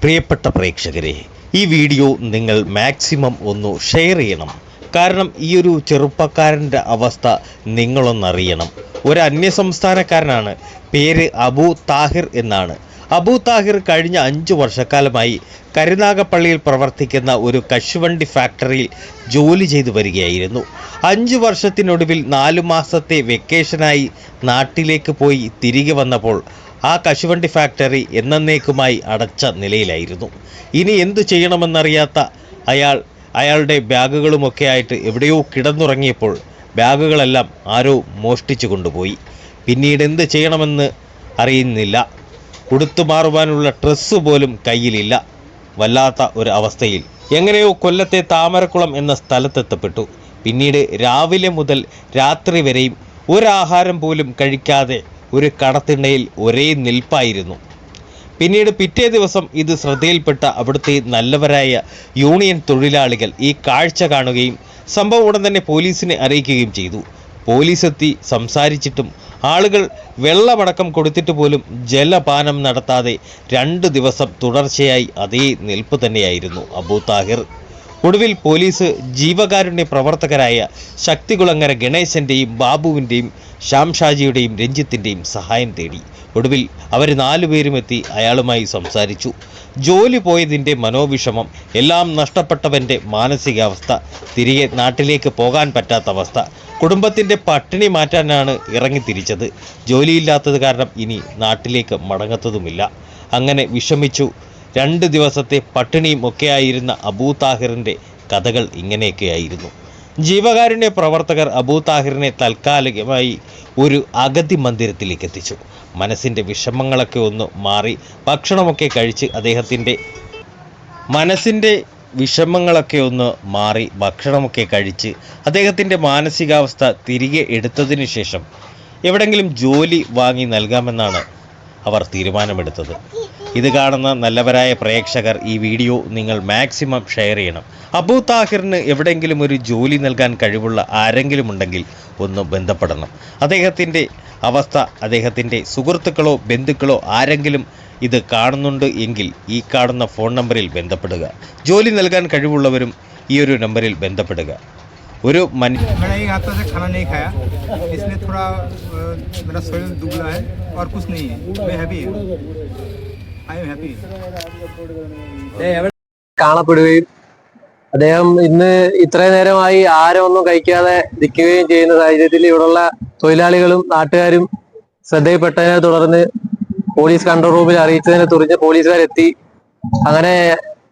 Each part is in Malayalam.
പ്രിയപ്പെട്ട പ്രേക്ഷകരെ ഈ വീഡിയോ നിങ്ങൾ മാക്സിമം ഒന്ന് ഷെയർ ചെയ്യണം. കാരണം ഈ ഒരു ചെറുപ്പക്കാരന്റെ അവസ്ഥ നിങ്ങളൊന്നറിയണം. ഒരു അന്യസംസ്ഥാനക്കാരനാണ് പേര് അബു താഹിർ എന്നാണ്. അബു താഹിർ കഴിഞ്ഞ അഞ്ചു വർഷക്കാലമായി കരുനാഗപ്പള്ളിയിൽ പ്രവർത്തിക്കുന്ന ഒരു കശുവണ്ടി ഫാക്ടറിയിൽ ജോലി ചെയ്തു വരികയായിരുന്നു. അഞ്ചു വർഷത്തിനൊടുവിൽ നാലു മാസത്തെ വെക്കേഷനായി നാട്ടിലേക്ക് പോയി തിരികെ വന്നപ്പോൾ ആ കശുവണ്ടി ഫാക്ടറി എന്നേക്കുമായി അടച്ച നിലയിലായിരുന്നു. ഇനി എന്തു ചെയ്യണമെന്നറിയാത്ത അയാൾ അയാളുടെ ബാഗുകളുമൊക്കെ ആയിട്ട് എവിടെയോ കിടന്നുറങ്ങിയപ്പോൾ ബാഗുകളെല്ലാം ആരോ മോഷ്ടിച്ചു കൊണ്ടുപോയി. പിന്നീട് എന്ത് ചെയ്യണമെന്ന് അറിയുന്നില്ല. ഉടുത്തു മാറുവാനുള്ള ഡ്രസ്സ് പോലും കയ്യിലില്ല. വല്ലാത്ത ഒരു അവസ്ഥയിൽ എങ്ങനെയോ കൊല്ലത്തെ താമരക്കുളം എന്ന സ്ഥലത്തെത്തപ്പെട്ടു. പിന്നീട് രാവിലെ മുതൽ രാത്രി വരെയും ഒരാഹാരം പോലും കഴിക്കാതെ ഒരു കടത്തിണ്ണയിൽ ഒരേ നിൽപ്പായിരുന്നു. പിന്നീട് പിറ്റേ ദിവസം ഇത് ശ്രദ്ധയിൽപ്പെട്ട അവിടുത്തെ നല്ലവരായ യൂണിയൻ തൊഴിലാളികൾ ഈ കാഴ്ച കാണുകയും സംഭവം ഉടൻ തന്നെ പോലീസിനെ അറിയിക്കുകയും ചെയ്തു. പോലീസ് എത്തി സംസാരിച്ചിട്ടും ആളുകൾ വെള്ളമടക്കം കൊടുത്തിട്ട് പോലും ജലപാനം നടത്താതെ രണ്ട് ദിവസം തുടർച്ചയായി അതേ നിൽപ്പ് തന്നെയായിരുന്നു അബൂ താഹിർ. ഒടുവിൽ പോലീസ് ജീവകാരുണ്യ പ്രവർത്തകരായ ശക്തികുളങ്ങര ഗണേശന്റെയും ബാബുവിന്റെയും ശ്യാം ഷാജിയുടെയും രഞ്ജിത്തിന്റെയും സഹായം തേടി. ഒടുവിൽ അവർ നാലുപേരും എത്തി അയാളുമായി സംസാരിച്ചു. ജോലി പോയതിന്റെ മനോവിഷമം എല്ലാം നഷ്ടപ്പെട്ടവന്റെ മാനസികാവസ്ഥ തിരികെ നാട്ടിലേക്ക് പോകാൻ പറ്റാത്ത അവസ്ഥ കുടുംബത്തിന്റെ പട്ടിണി മാറ്റാനാണ് ഇറങ്ങി തിരിച്ചത്. ജോലിയില്ലാത്തത് കാരണം ഇനി നാട്ടിലേക്ക് മടങ്ങത്തതുമില്ല. അങ്ങനെ വിഷമിച്ചു. രണ്ട് ദിവസത്തെ പട്ടിണിയും ഒക്കെയായിരുന്ന അബൂ താഹിറിന്റെ കഥകൾ ഇങ്ങനെയൊക്കെയായിരുന്നു. ജീവകാരുണ്യ പ്രവർത്തകർ അബൂ താഹിറിനെ താൽക്കാലികമായി ഒരു അഗതി മന്ദിരത്തിലേക്ക് എത്തിച്ചു മനസ്സിന്റെ വിഷമങ്ങളൊക്കെ ഒന്ന് മാറി ഭക്ഷണമൊക്കെ കഴിച്ച് അദ്ദേഹത്തിന്റെ മനസ്സിന്റെ വിഷമങ്ങളൊക്കെ ഒന്ന് മാറി ഭക്ഷണമൊക്കെ കഴിച്ച് അദ്ദേഹത്തിന്റെ മാനസികാവസ്ഥ തിരികെ എടുത്തതിന് ശേഷം എവിടെങ്കിലും ജോലി വാങ്ങി നൽകാമെന്നാണ് അവർ തീരുമാനമെടുത്തത്. ഇത് കാണുന്ന നല്ലവരായ പ്രേക്ഷകർ ഈ വീഡിയോ നിങ്ങൾ മാക്സിമം ഷെയർ ചെയ്യണം അബൂ താഹിറിന് എവിടെയെങ്കിലും ഒരു ജോലി നൽകാൻ കഴിവുള്ള ആരെങ്കിലും ഉണ്ടെങ്കിൽ ഒന്ന് ബന്ധപ്പെടണം അദ്ദേഹത്തിൻ്റെ അവസ്ഥ അദ്ദേഹത്തിൻ്റെ സുഹൃത്തുക്കളോ ബന്ധുക്കളോ ആരെങ്കിലും ഇത് കാണുന്നുണ്ട് എങ്കിൽ ഈ കാണുന്ന ഫോൺ നമ്പറിൽ ബന്ധപ്പെടുക ജോലി നൽകാൻ കഴിവുള്ളവരും ഈ ഒരു നമ്പറിൽ ബന്ധപ്പെടുക ഒരു മനുഷ്യ मैंने एक हफ्ते से खाना नहीं खाया इसलिए थोड़ा अ, मेरा शरीर दुबला है और कुछ नहीं है मैं हैप्पी हूँ आई एम हैप्पी കാണപ്പെടുകയും അദ്ദേഹം ഇന്ന് ഇത്രയും നേരമായി ഒന്നും കഴിക്കാതെ നിൽക്കുകയും ചെയ്യുന്ന സാഹചര്യത്തിൽ ഇവിടെയുള്ള തൊഴിലാളികളും നാട്ടുകാരും ശ്രദ്ധയിൽപ്പെട്ടതിനെ തുടർന്ന് പോലീസ് കൺട്രോൾ റൂമിൽ അറിയിച്ചതിനെ തുടർന്ന് പോലീസുകാരെത്തി. അങ്ങനെ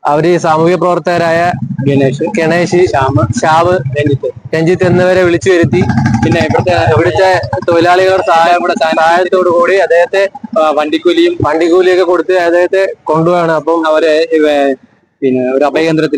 അവർ സാമൂഹ്യ പ്രവർത്തകരായ ഗണേഷ് ഗണേഷ് ശ്യാമ് ശ്യാമ് രഞ്ജിത്ത് രഞ്ജിത്ത് എന്നിവരെ വിളിച്ചു വരുത്തി. പിന്നെ ഇവിടുത്തെ ഇവിടുത്തെ തൊഴിലാളികളുടെ സഹായം കൂടെ സഹായത്തോടു കൂടി അദ്ദേഹത്തെ വണ്ടിക്കൂലിയും വണ്ടിക്കൂലിയൊക്കെ കൊടുത്ത് അദ്ദേഹത്തെ കൊണ്ടുപോവാണ് അപ്പം അവരെ പിന്നെ ഒരു അഭയകേന്ദ്രത്തിൽ